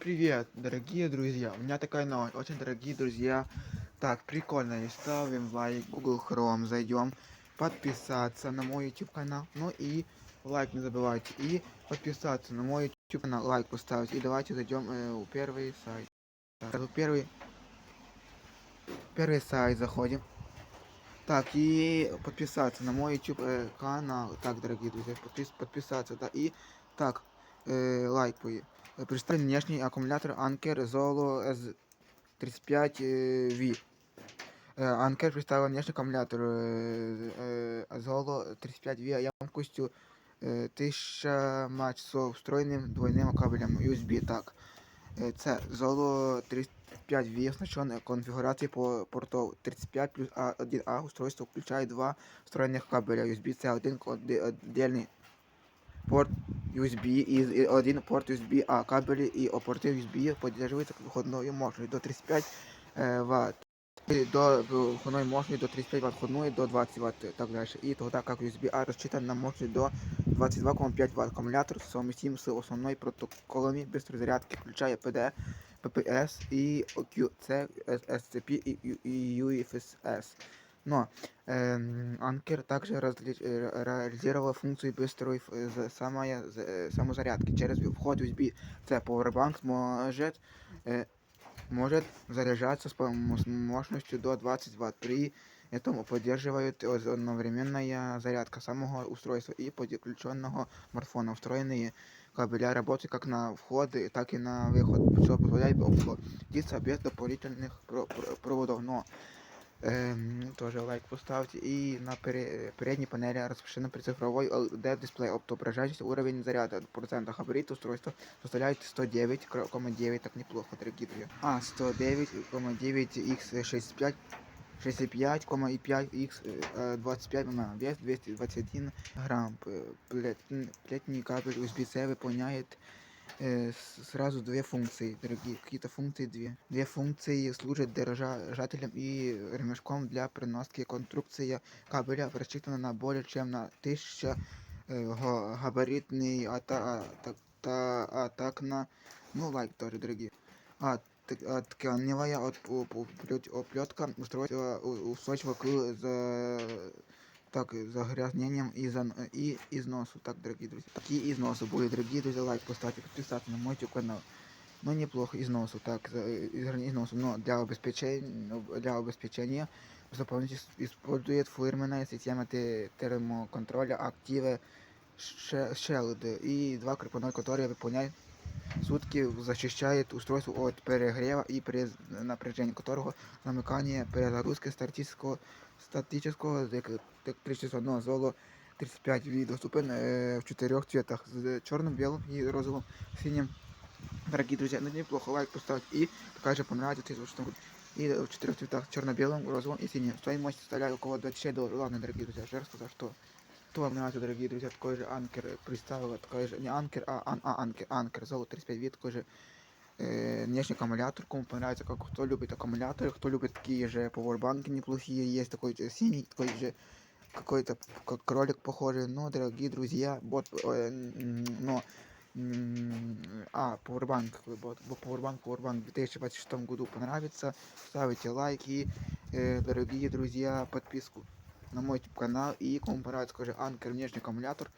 Привет, дорогие друзья! У меня такая новость, очень дорогие друзья. Так, прикольно, и ставим лайк, Google Chrome, зайдем, подписаться на мой YouTube канал, ну и лайк не забывайте, и подписаться на мой YouTube канал, лайк поставить, и давайте зайдем э, у первый сайт. Так, в первый, первый сайт заходим. Так, и подписаться на мой YouTube э, канал, так, дорогие друзья, подпис, подписаться, да, и так, э, лайк, вы. Представлен внешний аккумулятор Anker Zolo S35V. Anker представил внешний аккумулятор э, Zolo 35V емкостью е, 1000 часов встроєним двойним кабелем USB. Так. Е, Це Zolo 35V оснащен конфігурацією по портов 35 плюс A1A. Устройство включає два встроєних кабеля USB. Це один отдельний порт USB і один порт USB A. Кабелі і порти USB поддерживаются входною мощностью до 35 э, Вт. До входной мощности до 35 Вт, входной до 20 Вт и так дальше. И тогда как USB A рассчитан на мощность до 22,5 Вт. Аккумулятор совместим с основной протоколами быстрой зарядки, включая PD, PPS и QC, SCP и, и, и UFS. Но эм, Анкер также разли- э, реализировал функцию быстрой ф- за- самая- за- э, самозарядки через вход USB. C Powerbank может, э, может заряжаться с пом- с мощностью до 20 Вт. При этом поддерживает оз- одновременная зарядка самого устройства и подключенного смартфона. Встроенные кабеля работают как на вход, так и на выход, что позволяет обходиться без дополнительных про- про- проводов. Но Эм, тоже лайк поставьте. И на пере- передней панели расположен цифровой LED-дисплей. Отображающийся уровень заряда. Процентов габарит устройства составляет 109,9. Так неплохо, дорогие. А, 109,9 x65 65,5 x 25 на вес 221 грамм. Плет- Плетний кабель USB-C выполняет э, с- сразу две функции, дорогие, какие-то функции две. Две функции служат держателем и ремешком для переноски. Конструкция кабеля рассчитана на более чем на 1000 э, га- габаритный, а, та, а, так, та- а так на, ну лайк тоже, дорогие. А, т- а, тканевая от- у- у- плет- оплетка устройства у- устойчива к за, так, загрязнением и, зан- и износу. Так, дорогие друзья. Такие износы были, дорогие друзья. Лайк поставьте, подписаться на мой YouTube канал. Ну, неплохо износу, так, за- из- износу, но для обеспечения, для обеспечения заполнитель использует фирменная система те- термоконтроля Active Sh- Shield и два крепленной, которые выполняют сутки защищает устройство от перегрева и при напряжении которого замыкание перезагрузки статического, статического электричества но золо 35 V доступен э, в четырех цветах с черным, белым и розовым, синим. Дорогие друзья, ну неплохо лайк поставить и такая же понравится, если что и в четырех цветах черно-белым, розовым и синим. Стоимость составляет около 26 долларов. Ладно, дорогие друзья, еще раз сказал, что кто вам нравится, дорогие друзья, такой же анкер э, представил, такой же, не анкер, а, ан, а анкер, анкер, золото 35 вид, такой же э, внешний аккумулятор, кому понравится, как кто любит аккумуляторы, кто любит такие же пауэрбанки неплохие, есть такой же синий, такой же какой-то как кролик похожий, но, дорогие друзья, бот, э, м, но, м, а, пауэрбанк, какой бот, бо- пауэрбанк, пауэрбанк в 2026 году понравится, ставите лайки, э, дорогие друзья, подписку на мой YouTube канал. И кому скажи, Анкер внешний аккумулятор,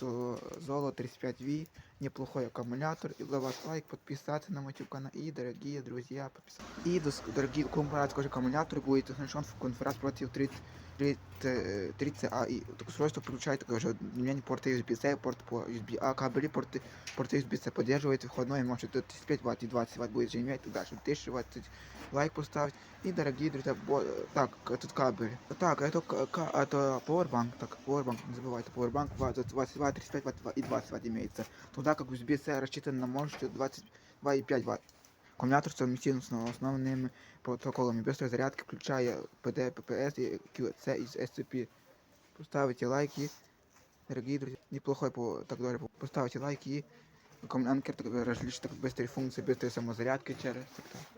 Золо 35V, неплохой аккумулятор, и для вас лайк, подписаться на мой YouTube канал, и, дорогие друзья, подписаться. И, дос- дорогие, кому понравится, скажи, аккумулятор будет оснащен в конфигурации против 30 30, 30 А и устройство включает такой же обмен порты USB-C, порт по USB-A, кабели, порты, порты USB-C поддерживает входной мощность до 35 Вт и 20 Вт будет же иметь и дальше 1020 лайк поставить. И, дорогие друзья, бо- так, этот кабель. Так, это, к- к- это Powerbank, так, Powerbank, не забывайте, Powerbank 20 20 Вт, 35 Вт и 20 Вт имеется. Туда как USB-C рассчитан на мощность 22,5 Вт. Аккумулятор совместим с основными протоколами быстрой зарядки, включая PD, PPS и QC из SCP. Поставите лайки, дорогие друзья. Неплохой по так далее. Поставите лайки и аккумулятор так, различные так, быстрые функции, быстрой самозарядки через так, так.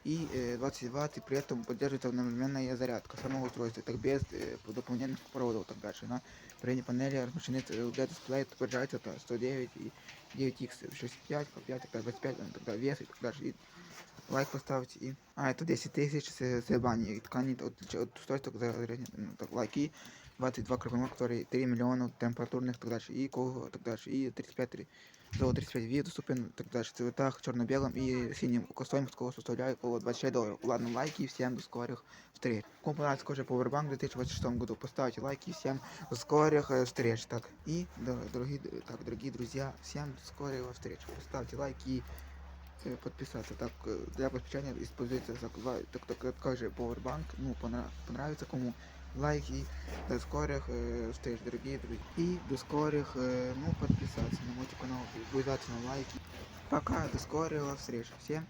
Фу. и э, 22 и при этом поддерживается одновременная зарядка самого устройства, так без э, дополнительных проводов так дальше. На передней панели размещены э, для дисплея отображается это 109 и 9x 65, по 5, так далее, 25, ну, тогда вес и так дальше. И лайк поставьте и... А, это 10 тысяч с, с бани, и ткани от, от устройства зарядки, ну, так, лайки. 22 крупномер, которые 3 миллиона температурных так дальше, и кого так дальше, и 35 три- золото 35 вид доступен так дальше в цветах черно-белом и синим. Стоимость кого составляет около 26 долларов. Ладно, лайки всем до скорых встреч. Кому понравился кожа Powerbank в 2026 году, поставьте лайки всем до скорых э, встреч. Так, и, да, дорогие, так, дорогие друзья, всем до скорых встреч. Поставьте лайки и э, подписаться. Так, э, для подписания используется так, ла- так, так, такой же Powerbank. Ну, понра- понравится кому лайки. До скорых э, встреч, дорогие друзья. И до скорых, э, ну, подписаться на мой канал, обязательно лайки. Пока, до скорых встреч. Всем